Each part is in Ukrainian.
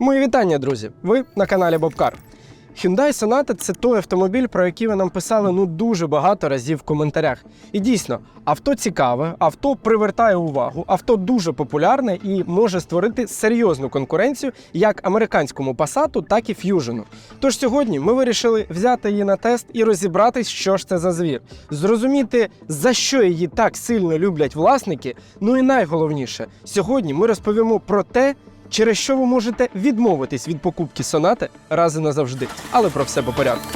Мої вітання, друзі! Ви на каналі Бобкар. Hyundai Sonata – це той автомобіль, про який ви нам писали ну дуже багато разів в коментарях. І дійсно, авто цікаве, авто привертає увагу, авто дуже популярне і може створити серйозну конкуренцію як американському Passat, так і Fusion. Тож сьогодні ми вирішили взяти її на тест і розібратись, що ж це за звір, зрозуміти, за що її так сильно люблять власники. Ну і найголовніше, сьогодні ми розповімо про те, через що ви можете відмовитись від покупки сонати раз і назавжди. Але про все по порядку.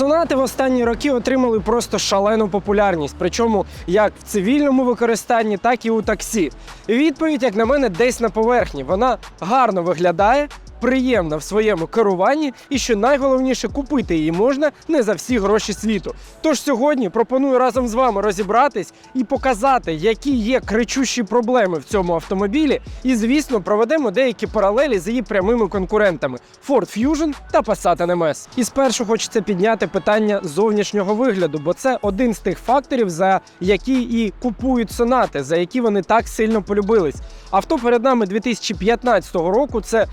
Сонати в останні роки отримали просто шалену популярність, причому як в цивільному використанні, так і у таксі. Відповідь, як на мене, десь на поверхні. Вона гарно виглядає. Приємна в своєму керуванні, і що найголовніше, купити її можна не за всі гроші світу. Тож сьогодні пропоную разом з вами розібратись і показати, які є кричущі проблеми в цьому автомобілі. І, звісно, проведемо деякі паралелі з її прямими конкурентами Ford Fusion та Passat NMS. І спершу хочеться підняти питання зовнішнього вигляду, бо це один з тих факторів, за які і купують сонати, за які вони так сильно полюбились. Авто перед нами 2015 року. Це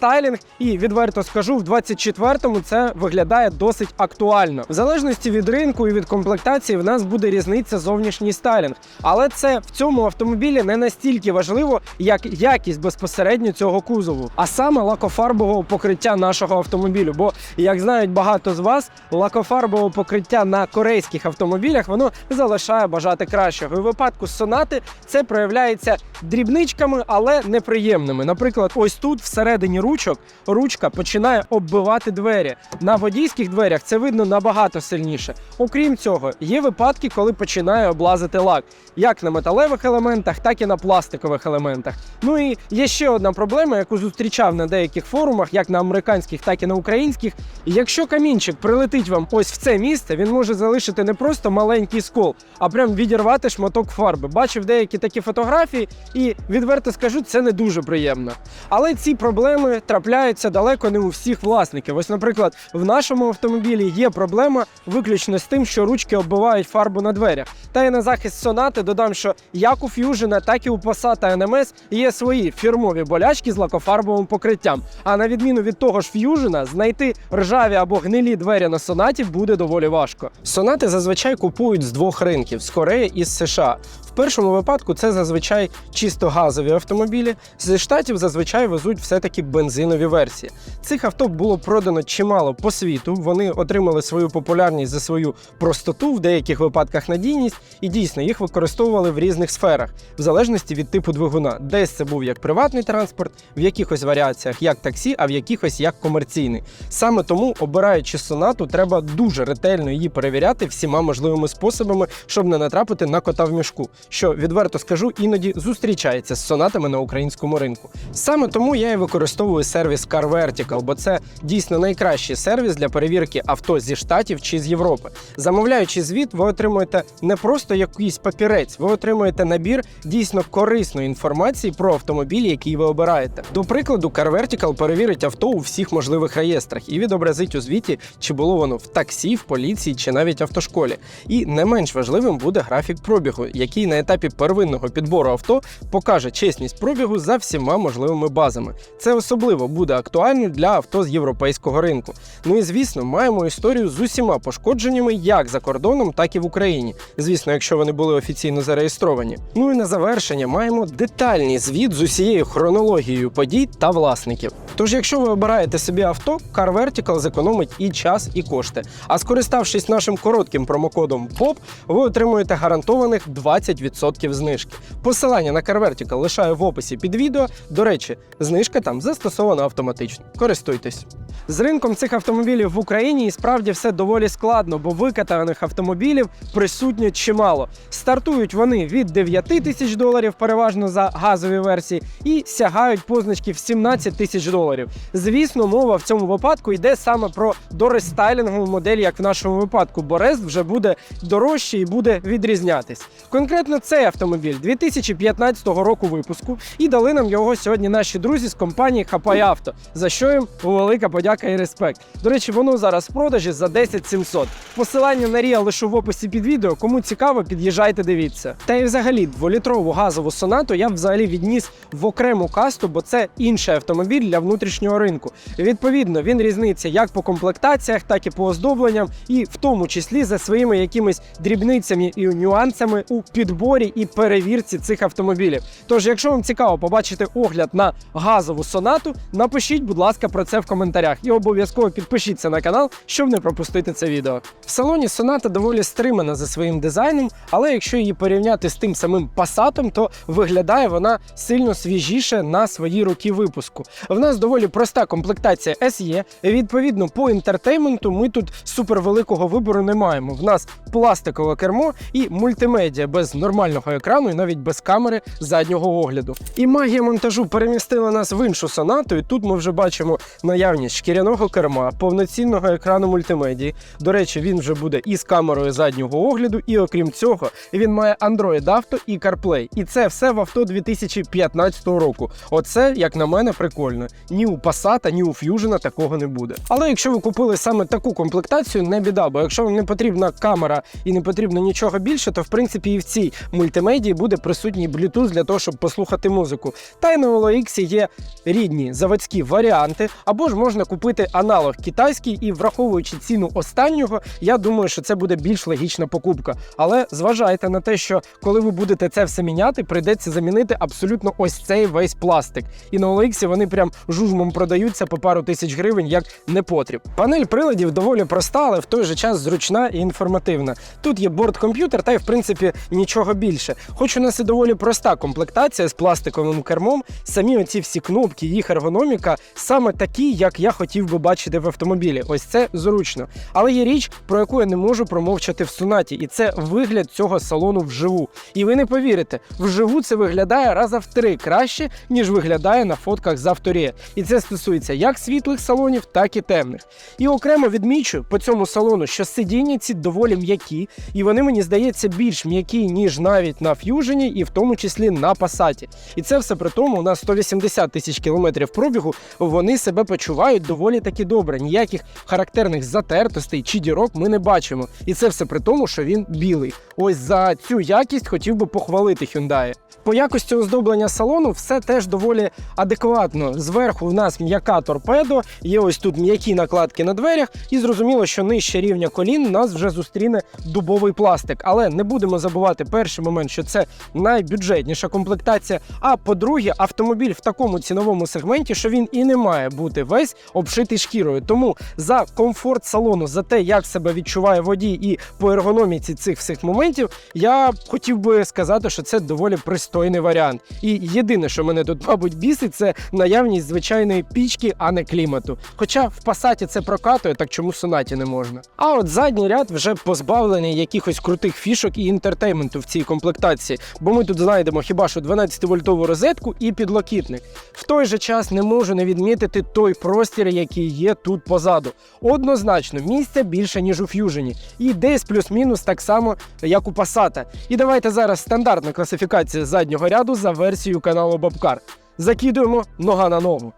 дорестайлінг, і відверто скажу, в 24-му це виглядає досить актуально. В залежності від ринку і від комплектації в нас буде різниця зовнішній стайлінг. Але це в цьому автомобілі не настільки важливо, як якість безпосередньо цього кузову, а саме лакофарбового покриття нашого автомобілю. Бо, як знають багато з вас, лакофарбове покриття на корейських автомобілях воно залишає бажати кращого. І в випадку сонати це проявляється дрібничками, але неприємними. Наприклад, ось тут всередині ручок ручка починає оббивати двері. На водійських дверях це видно набагато сильніше. Окрім цього, є випадки, коли починає облазити лак, як на металевих елементах, так і на пластикових елементах. Ну і є ще одна проблема, яку зустрічав на деяких форумах, як на американських, так і на українських. Якщо камінчик прилетить вам ось в це місце, він може залишити не просто маленький скол, а прям відірвати шматок фарби. Бачив деякі такі фотографії, і відверто скажу, це не дуже приємно. Але ці проблеми трапляються далеко не у всіх власників. Ось, наприклад, в нашому автомобілі є проблема виключно з тим, що ручки оббивають фарбу на дверях. Та й на захист сонати додам, що як у Fusion, так і у Passat NMS є свої фірмові болячки з лакофарбовим покриттям. А на відміну від того ж Fusion, знайти ржаві або гнилі двері на сонаті буде доволі важко. Сонати зазвичай купують з двох ринків з Кореї і з США. В першому випадку це зазвичай чисто газові автомобілі. Зі штатів зазвичай везуть все-таки бензинові версії. Цих авто було продано чимало по світу. Вони отримали свою популярність за свою простоту, в деяких випадках надійність, і дійсно їх використовували в різних сферах, в залежності від типу двигуна. Десь це був як приватний транспорт, в якихось варіаціях як таксі, а в якихось як комерційний. Саме тому, обираючи сонату, треба дуже ретельно її перевіряти всіма можливими способами, щоб не натрапити на кота в мішку, що відверто скажу, іноді зустрічається з сонатами на українському ринку. Саме тому я і використовую сервіс Car Vertical, бо це дійсно найкращий сервіс для перевірки авто зі штатів чи з Європи. Замовляючи звіт, ви отримуєте не просто якийсь папірець, ви отримуєте набір дійсно корисної інформації про автомобіль, який ви обираєте. До прикладу, Car перевірить авто у всіх можливих реєстрах і відобразить у звіті, чи було воно в таксі, в поліції чи навіть автошколі. І не менш важливим буде графік пробігу, який на етапі первинного підбору авто покаже чесність пробігу за всіма можливими базами. Це особливо буде актуальним для авто з європейського ринку. Ну і звісно, маємо історію з усіма пошкодженнями як за кордоном, так і в Україні. Звісно, якщо вони були офіційно зареєстровані. Ну і на завершення маємо детальний звіт з усією хронологією подій та власників. Тож, якщо ви обираєте собі авто, Car Vertical зекономить і час, і кошти. А скориставшись нашим коротким промокодом POP, ви отримуєте гарантованих 20% знижки. Посилання на Car Vertical лишаю в описі під відео. До речі, знижка там за застосовано автоматично. Користуйтесь. З ринком цих автомобілів в Україні і справді все доволі складно, бо викатаних автомобілів присутньо чимало. Стартують вони від 9 тисяч доларів, переважно за газові версії, і сягають позначки в 17 тисяч доларів. Звісно, мова в цьому випадку йде саме про дорестайлінгову модель, як в нашому випадку, бо рест вже буде дорожче і буде відрізнятись. Конкретно цей автомобіль 2015 року випуску, і дали нам його сьогодні наші друзі з компанії Хапай Авто, за що їм велика подяка і респект. До речі, воно зараз в продажі за 10 700. Посилання на Ріа лише в описі під відео. Кому цікаво, під'їжджайте, дивіться. Та і взагалі дволітрову газову сонату я взагалі відніс в окрему касту, бо це інший автомобіль для внутрішнього ринку. Відповідно, він різниця як по комплектаціях, так і по оздобленням, і в тому числі за своїми якимись дрібницями і нюансами у підборі і перевірці цих автомобілів. Тож, якщо вам цікаво побачити огляд на газову сонату, напишіть, будь ласка, про це в коментарях і обов'язково підпишіться на канал, щоб не пропустити це відео. В салоні соната доволі стримана за своїм дизайном, але якщо її порівняти з тим самим Passat, то виглядає вона сильно свіжіше на свої роки випуску. В нас доволі проста комплектація SE. Відповідно, по інтертейменту ми тут супервеликого вибору не маємо. В нас пластикове кермо і мультимедіа без нормального екрану і навіть без камери заднього огляду. І магія монтажу перемістила нас в іншу сонату, і тут ми вже бачимо наявність шкіряного керма, повноцінного екрану мультимедії. До речі, він вже буде і з камерою заднього огляду, і окрім цього, він має Android Auto і CarPlay. І це все в авто 2015 року. Оце, як на мене, прикольно. Ні у Passat, ні у Fusion такого не буде. Але якщо ви купили саме таку комплектацію, не біда, бо якщо вам не потрібна камера і не потрібно нічого більше, то в принципі і в цій мультимедії буде присутній Bluetooth для того, щоб послухати музику. Та й на OLX є рідні заводські варіанти, або ж можна купити аналог китайський, і враховуючи ціну останнього, я думаю, що це буде більш логічна покупка. Але зважайте на те, що коли ви будете це все міняти, прийдеться замінити абсолютно ось цей весь пластик. І на OLX вони прям жужмом продаються по пару тисяч гривень як непотріб. Панель приладів доволі проста, але в той же час зручна і інформативна. Тут є борт-комп'ютер, та й в принципі нічого більше. Хоч у нас і доволі проста комплектація з пластиковим кермом, самі оці всі кнопки, їх ергономіка саме такі, як я хотів би бачити в автомобілі. Ось це зручно. Але є річ, про яку я не можу промовчати в сунаті, і це вигляд цього салону вживу. І ви не повірите, вживу це виглядає раза в три краще, ніж виглядає на фотках з авторія. І це стосується як світлих салонів, так і темних. І окремо відмічу по цьому салону, що сидіння ці доволі м'які, і вони мені здається більш м'які, ніж навіть на ф'южені, і в тому числі на пасаті. І це все при тому, на 180 тисяч кілометрів пробігу вони себе почувають доволі таки добре. Ніяких характерних затертостей чи дірок ми не бачимо. І це все при тому, що він білий. Ось за цю якість хотів би похвалити Hyundai. По якості оздоблення салону все теж доволі адекватно. Зверху в нас м'яка торпедо, є ось тут м'які накладки на дверях, і зрозуміло, що нижче рівня колін нас вже зустріне дубовий пластик. Але не будемо забувати перший момент, що це найбюджетніша комплектація. А по-друге, автомобіль в такому ціновому сегменті, що він і не має бути весь обшитий шкірою. Тому за комфорт салону, за те, як себе відчуває водій, і по ергономіці цих всіх моментів, я хотів би сказати, що це доволі пристойний варіант. І єдине, що мене тут, мабуть, бісить, це наявність звичайної пічки, а не клімату. Хоча в пасаті це прокатує, так чому в сонаті не можна. А от задній ряд вже позбавлений якихось крутих фішок і інтертейменту в цій комплектації, бо ми тут знайдемо хіба що 12-вольтову розетку і підлокітник. В той же час не можу не відмітити той простір, який є тут позаду. Однозначно, місця більше, ніж у ф'южені, і десь плюс-мінус так само, як у Passat. І давайте зараз стандартна класифікація заднього ряду за версією каналу Бабкар. Закидуємо нога на ногу.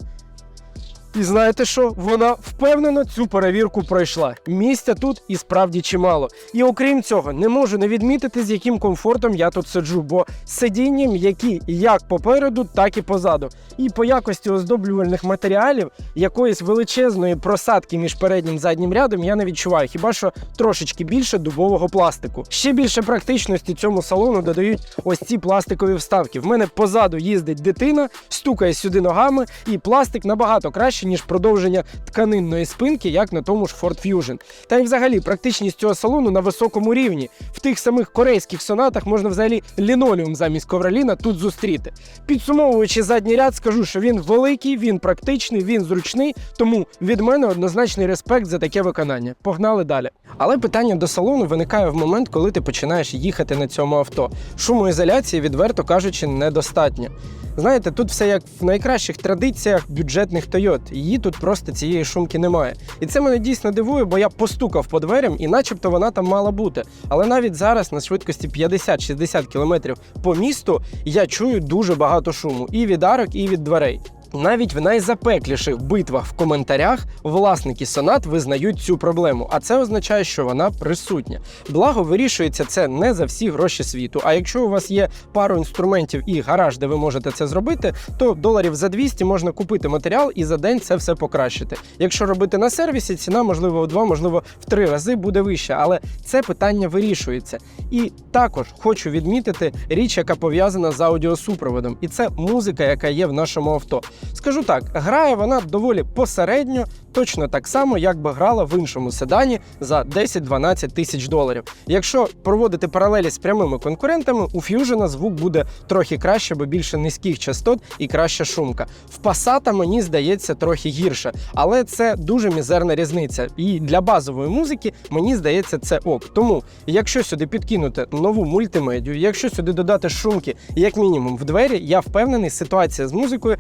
І знаєте що? Вона впевнено цю перевірку пройшла. Місця тут і справді чимало. І окрім цього, не можу не відмітити, з яким комфортом я тут сиджу, бо сидіння м'які як попереду, так і позаду. І по якості оздоблювальних матеріалів якоїсь величезної просадки між переднім і заднім рядом я не відчуваю, хіба що трошечки більше дубового пластику. Ще більше практичності цьому салону додають ось ці пластикові вставки. В мене позаду їздить дитина, стукає сюди ногами, і пластик набагато краще краще, ніж продовження тканинної спинки, як на тому ж Ford Fusion. Та й взагалі практичність цього салону на високому рівні. В тих самих корейських сонатах можна взагалі лінолеум замість ковроліна тут зустріти. Підсумовуючи задній ряд, скажу, що він великий, він практичний, він зручний. Тому від мене однозначний респект за таке виконання. Погнали далі. Але питання до салону виникає в момент, коли ти починаєш їхати на цьому авто. Шумоізоляції, відверто кажучи, недостатньо. Знаєте, тут все як в найкращих традиціях бюджетних Тойот. Її тут просто цієї шумки немає. І це мене дійсно дивує, бо я постукав по дверям, і начебто вона там мала бути. Але навіть зараз на швидкості 50-60 км по місту я чую дуже багато шуму і від арок, і від дверей. Навіть в найзапекліших битвах в коментарях власники сонат визнають цю проблему, а це означає, що вона присутня. Благо вирішується це не за всі гроші світу. А якщо у вас є пару інструментів і гараж, де ви можете це зробити, то доларів за 200 можна купити матеріал і за день це все покращити. Якщо робити на сервісі, ціна можливо в два, можливо в три рази буде вища, але це питання вирішується. І також хочу відмітити річ, яка пов'язана з аудіосупроводом, і це музика, яка є в нашому авто. Скажу так, грає вона доволі посередньо, точно так само, як би грала в іншому седані за 10-12 тисяч доларів. Якщо проводити паралелі з прямими конкурентами, у Fusion звук буде трохи краще, бо більше низьких частот і краща шумка. В Passat, мені здається, трохи гірше, але це дуже мізерна різниця. І для базової музики мені здається це ок. Тому, якщо сюди підкинути нову мультимедію, якщо сюди додати шумки, як мінімум в двері, я впевнений, ситуація з музикою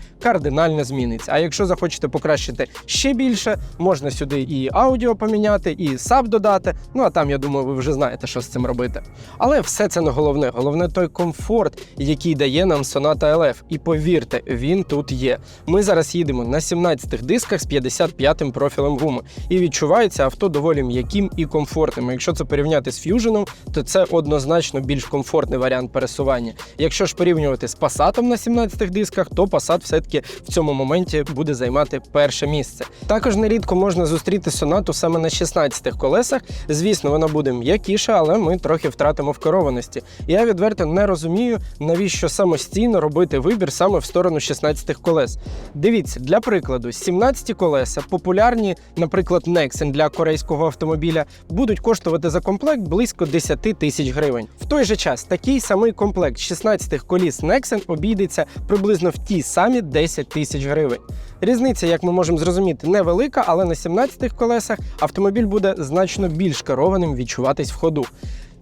кардинально зміниться. А якщо захочете покращити ще більше, можна сюди і аудіо поміняти, і саб додати. Ну а там я думаю, ви вже знаєте, що з цим робити. Але все це не головне. Головне той комфорт, який дає нам Sonata LF. І повірте, він тут є. Ми зараз їдемо на 17-х дисках з 55-м профілем гуми. І відчувається авто доволі м'яким і комфортним. Якщо це порівняти з Fusion, то це однозначно більш комфортний варіант пересування. Якщо ж порівнювати з Passat на 17 дисках, то Passat все-таки в цьому моменті буде займати перше місце. Також нерідко можна зустріти сонату саме на 16 колесах. Звісно, вона буде м'якіша, але ми трохи втратимо в керованості. Я відверто не розумію, навіщо самостійно робити вибір саме в сторону 16 колес. Дивіться, для прикладу, 17 колеса, популярні, наприклад, Nexen для корейського автомобіля, будуть коштувати за комплект близько 10 тисяч гривень. В той же час такий самий комплект 16 коліс Nexen обійдеться приблизно в ті самі 10 тисяч гривень. Різниця, як ми можемо зрозуміти, невелика, але на 17 колесах автомобіль буде значно більш керованим відчуватись в ходу.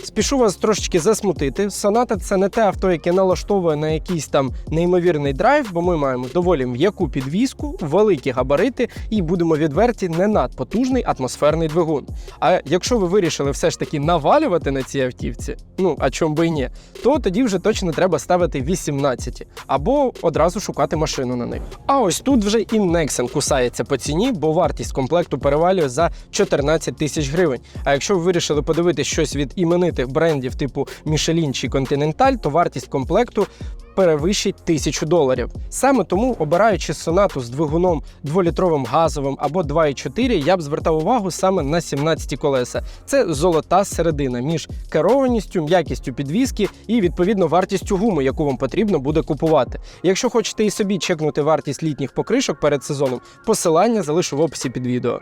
Спішу вас трошечки засмутити. Соната це не те авто, яке налаштовує на якийсь там неймовірний драйв, бо ми маємо доволі м'яку підвіску, великі габарити і будемо відверті, не надпотужний атмосферний двигун. А якщо ви вирішили все ж таки навалювати на цій автівці, ну а чому би і ні, то тоді вже точно треба ставити 18 або одразу шукати машину на них. А ось тут вже і Nexen кусається по ціні, бо вартість комплекту перевалює за 14 тисяч гривень. А якщо ви вирішили подивитись щось від іменитих брендів типу Michelin чи Continental, то вартість комплекту перевищить тисячу доларів. Саме тому, обираючи сонату з двигуном 2-літровим газовим або 2,4, я б звертав увагу саме на 17 колеса. Це золота середина між керованістю, м'якістю підвіски і відповідно вартістю гуми, яку вам потрібно буде купувати. Якщо хочете і собі чекнути вартість літніх покришок перед сезоном, посилання залишу в описі під відео.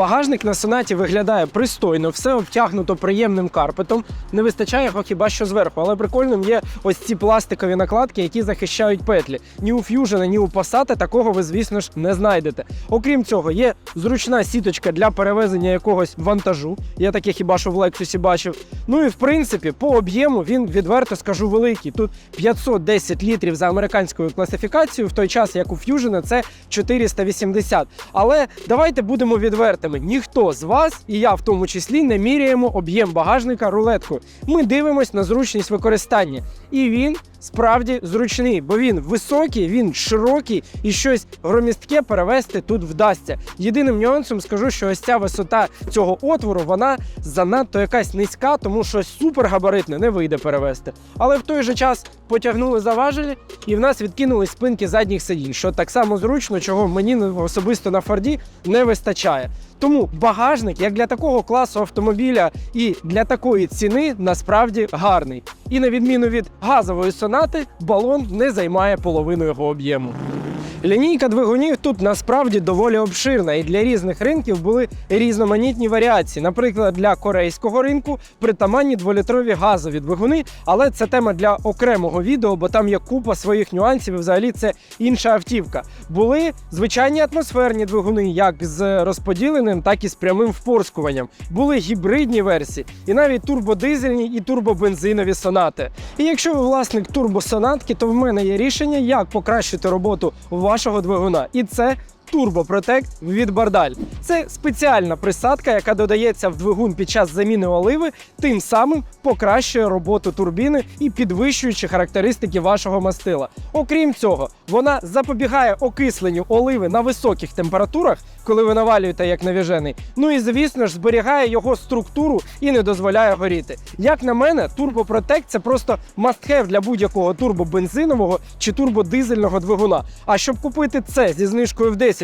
Багажник на сонаті виглядає пристойно, все обтягнуто приємним карпетом. Не вистачає його хіба що зверху, але прикольним є ось ці пластикові накладки, які захищають петлі. Ні у Fusion, ні у Passat такого ви, звісно ж, не знайдете. Окрім цього, є зручна сіточка для перевезення якогось вантажу. Я таке хіба що в Lexus бачив. Ну і в принципі, по об'єму він відверто скажу великий. Тут 510 літрів за американською класифікацією, в той час як у Fusion це 480. Але давайте будемо відвертими. Повірте, ніхто з вас, і я в тому числі, не міряємо об'єм багажника рулеткою. Ми дивимось на зручність використання. І він справді зручний, бо він високий, він широкий і щось громістке перевести тут вдасться. Єдиним нюансом скажу, що ось ця висота цього отвору вона занадто якась низька, тому що супергабаритне не вийде перевести. Але в той же час потягнули за важелі, і в нас відкинули спинки задніх сидінь, що так само зручно, чого мені особисто на Форді не вистачає. Тому багажник, як для такого класу автомобіля і для такої ціни, насправді гарний. І на відміну від газової сонати, балон не займає половину його об'єму. Лінійка двигунів тут насправді доволі обширна, і для різних ринків були різноманітні варіації. Наприклад, для корейського ринку притаманні дволітрові газові двигуни, але це тема для окремого відео, бо там є купа своїх нюансів. і Взагалі це інша автівка. Були звичайні атмосферні двигуни, як з розподіленим, так і з прямим впорскуванням. Були гібридні версії, і навіть турбодизельні і турбобензинові сонати. І якщо ви власник турбосонатки, то в мене є рішення, як покращити роботу вашого двигуна. І це Turbo Protect від Бардаль. Це спеціальна присадка, яка додається в двигун під час заміни оливи, тим самим покращує роботу турбіни і підвищуючи характеристики вашого мастила. Окрім цього, вона запобігає окисленню оливи на високих температурах, коли ви навалюєте як навіжений. Ну і звісно ж зберігає його структуру і не дозволяє горіти. Як на мене, Turbo Protect це просто must-have для будь-якого турбобензинового чи турбодизельного двигуна. А щоб купити це зі знижкою в 10%,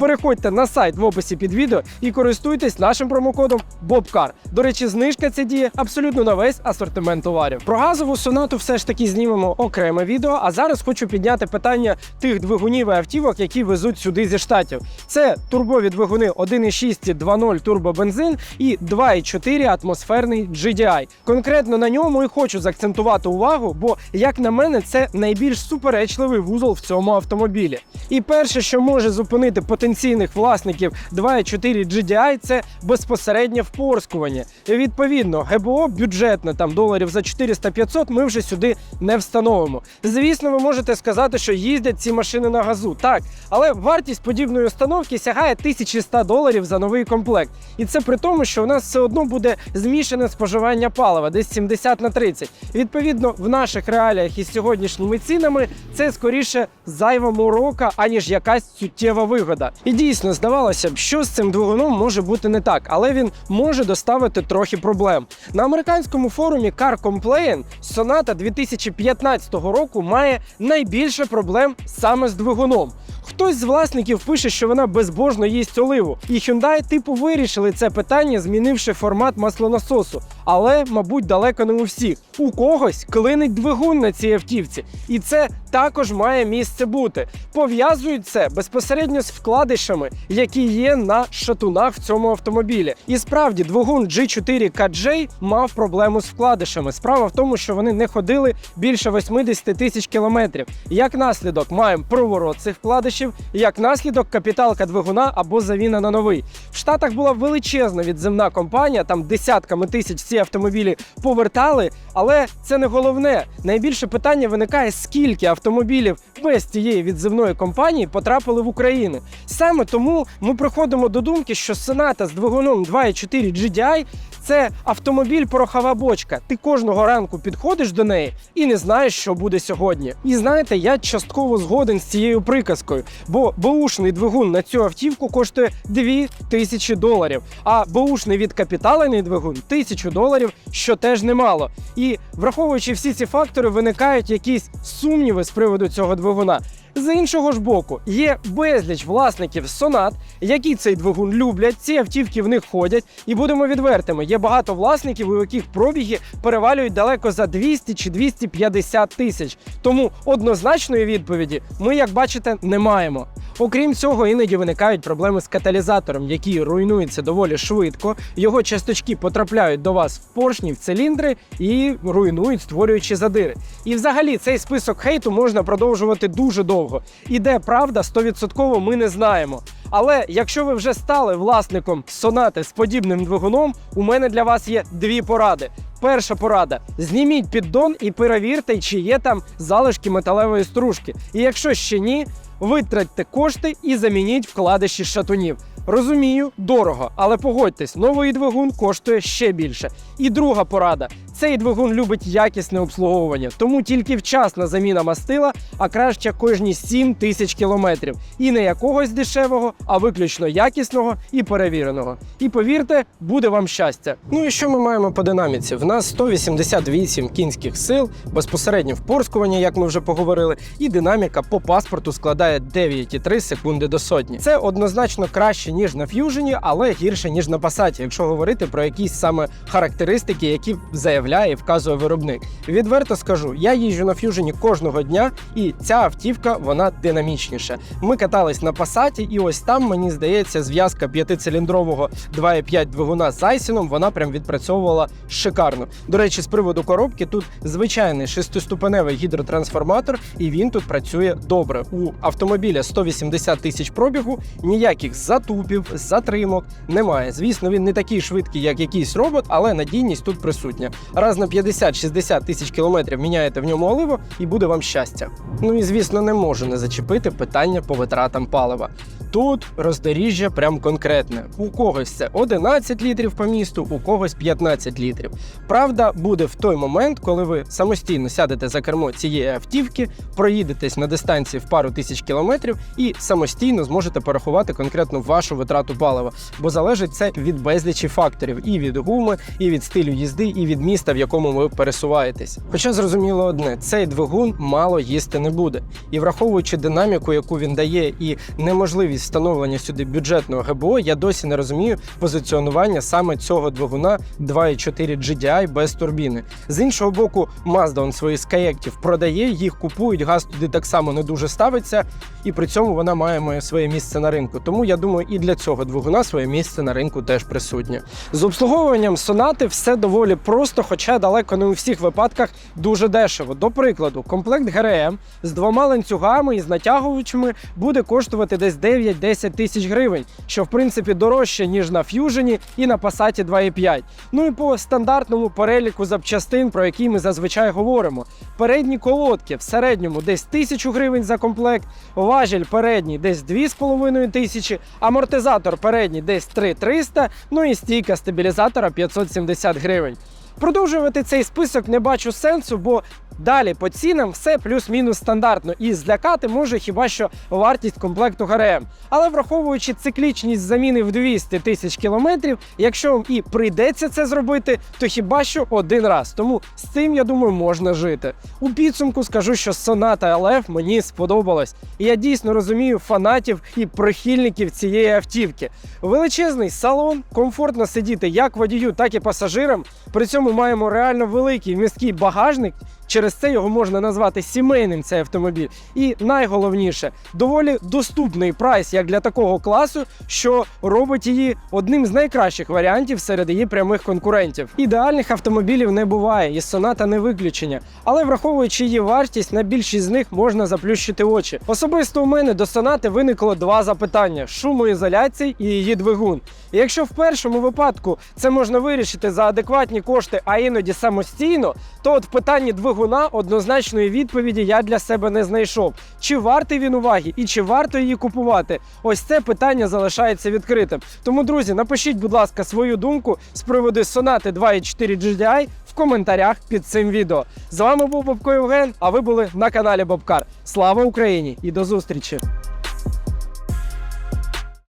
переходьте на сайт в описі під відео і користуйтесь нашим промокодом BOBCAR. До речі, знижка ця діє абсолютно на весь асортимент товарів. Про газову сонату все ж таки знімемо окреме відео. А зараз хочу підняти питання тих двигунів і автівок, які везуть сюди зі штатів. Це турбові двигуни 1,6 і 2.0 турбобензин і 2,4 атмосферний GDI. Конкретно на ньому і хочу заакцентувати увагу, бо, як на мене, це найбільш суперечливий вузол в цьому автомобілі. І перше, що може зупинити потенційних власників 2.4 GDI, це безпосереднє впорскування. І відповідно, ГБО бюджетне там доларів за 400-500 ми вже сюди не встановимо. Звісно, ви можете сказати, що їздять ці машини на газу, так, але вартість подібної установки сягає 1100 доларів за новий комплект. І це при тому, що у нас все одно буде змішане споживання палива, десь 70 на 30. Відповідно, в наших реаліях із сьогоднішніми цінами це скоріше зайва морока, аніж якась суттєва вигода. І дійсно здавалося б, що з цим двигуном може бути не так, але він може доставити трохи проблем. На американському форумі Car Complain Sonata 2015 року має найбільше проблем саме з двигуном. Хтось з власників пише, що вона безбожно їсть оливу, і Hyundai типу вирішили це питання, змінивши формат маслонасосу. Але, мабуть, далеко не у всіх. У когось клинить двигун на цій автівці, і це також має місце бути. Пов'язують це безпосередньо з вкладишами, які є на шатунах в цьому автомобілі. І справді двигун G4 KJ мав проблему з вкладишами. Справа в тому, що вони не ходили більше 80 тисяч кілометрів. Як наслідок маємо проворот цих вкладишів, як наслідок капіталка двигуна або завіна на новий. В Штатах була величезна відземна компанія, там десятками тисяч ці автомобілі повертали, але це не головне. Найбільше питання виникає, скільки автомобілів без цієї відземної компанії потрапили в Україну. Саме тому ми приходимо до думки, що Соната з двигуном 2.4 GDI це автомобіль порохова бочка. Ти кожного ранку підходиш до неї і не знаєш, що буде сьогодні. І знаєте, я частково згоден з цією приказкою, бо бушний двигун на цю автівку коштує 2 тисячі доларів, а беушний відкапіталений двигун тисячу доларів, що теж немало. І враховуючи всі ці фактори, виникають якісь сумніви з приводу цього двигуна. З іншого ж боку, є безліч власників сонат, які цей двигун люблять, ці автівки в них ходять. І будемо відвертими, є багато власників, у яких пробіги перевалюють далеко за 200 чи 250 тисяч. Тому однозначної відповіді ми, як бачите, не маємо. Окрім цього, іноді виникають проблеми з каталізатором, який руйнується доволі швидко. Його часточки потрапляють до вас в поршні, в циліндри і руйнують, створюючи задири. І взагалі цей список хейту можна продовжувати дуже довго. І де правда, 100% ми не знаємо. Але якщо ви вже стали власником сонати з подібним двигуном, у мене для вас є дві поради. Перша порада: зніміть піддон і перевірте, чи є там залишки металевої стружки. І якщо ще ні, витратьте кошти і замініть вкладиші шатунів. Розумію, дорого, але погодьтесь, новий двигун коштує ще більше. І друга порада: цей двигун любить якісне обслуговування, тому тільки вчасна заміна мастила, а краще кожні 7 тисяч кілометрів. І не якогось дешевого, а виключно якісного і перевіреного. І повірте, буде вам щастя. Ну і що ми маємо по динаміці? В нас 188 кінських сил, безпосередньо впорскування, як ми вже поговорили, і динаміка по паспорту складає 9,3 секунди до сотні. Це однозначно краще ніж на ф'южені, але гірше ніж на пасаті, якщо говорити про якісь саме характеристики, які заявляє і вказує виробник. Відверто скажу, я їжджу на ф'южені кожного дня, і ця автівка вона динамічніша. Ми катались на пасаті, і ось там мені здається, зв'язка п'ятициліндрового 2,5 двигуна з Айсіном вона прям відпрацьовувала шикарно. До речі, з приводу коробки тут звичайний шестиступеневий гідротрансформатор, і він тут працює добре. У автомобіля 180 тисяч пробігу, ніяких затупів, затримок немає. Звісно, він не такий швидкий, як якийсь робот, але надійність тут присутня. Раз на 50-60 тисяч кілометрів міняєте в ньому оливо і буде вам щастя. Ну і звісно, не можу не зачепити питання по витратам палива. Тут роздоріжжя прям конкретне. У когось це 11 літрів по місту, у когось 15 літрів. Правда, буде в той момент, коли ви самостійно сядете за кермо цієї автівки, проїдетесь на дистанції в пару тисяч кілометрів і самостійно зможете порахувати конкретно вашу витрату палива, бо залежить це від безлічі факторів: і від гуми, і від стилю їзди, і від міста, в якому ви пересуваєтесь. Хоча зрозуміло одне, цей двигун мало їсти не буде. І враховуючи динаміку, яку він дає, і неможливість встановлення сюди бюджетного ГБО, я досі не розумію позиціонування саме цього двигуна 2.4 GDI без турбіни. З іншого боку, Mazda он свої скаєктів продає, їх купують, газ туди так само не дуже ставиться, і при цьому вона має своє місце на ринку. Тому я думаю, і для цього двигуна своє місце на ринку теж присутнє. З обслуговуванням сонати все доволі просто, хоча далеко не у всіх випадках дуже дешево. До прикладу, комплект ГРМ з двома ланцюгами і з натягувачами буде коштувати десь 9-10 тисяч гривень, що в принципі дорожче ніж на ф'южені і на Passat 2.5. Ну і по стандартному переліку запчастин, про який ми зазвичай говоримо. Передні колодки в середньому десь 1000 гривень за комплект, важіль передній десь 2,5 тисячі, амортизатор передній десь 3300, ну і стійка стабілізатора 570 гривень. Продовжувати цей список не бачу сенсу, бо далі по цінам все плюс-мінус стандартно, і злякати може хіба що вартість комплекту ГРМ. Але враховуючи циклічність заміни в 200 тисяч кілометрів, якщо вам і прийдеться це зробити, то хіба що один раз. Тому з цим я думаю можна жити. У підсумку скажу, що Sonata LF мені сподобалось, і я дійсно розумію фанатів і прихильників цієї автівки. Величезний салон, комфортно сидіти як водію, так і пасажирам. При цьому маємо реально великий міський багажник. Через це його можна назвати сімейним цей автомобіль. І найголовніше, доволі доступний прайс як для такого класу, що робить її одним з найкращих варіантів серед її прямих конкурентів. Ідеальних автомобілів не буває, і соната не виключення. Але враховуючи її вартість, на більшість з них можна заплющити очі. Особисто у мене до сонати виникло два запитання: шумоізоляції і її двигун. І якщо в першому випадку це можна вирішити за адекватні кошти, а іноді самостійно, то от в питанні двигуна однозначної відповіді я для себе не знайшов. Чи вартий він уваги і чи варто її купувати? Ось це питання залишається відкритим. Тому, друзі, напишіть, будь ласка, свою думку з приводу Sonata 2.4 GDI в коментарях під цим відео. З вами був Бобко Євген, а ви були на каналі Бобкар. Слава Україні і до зустрічі!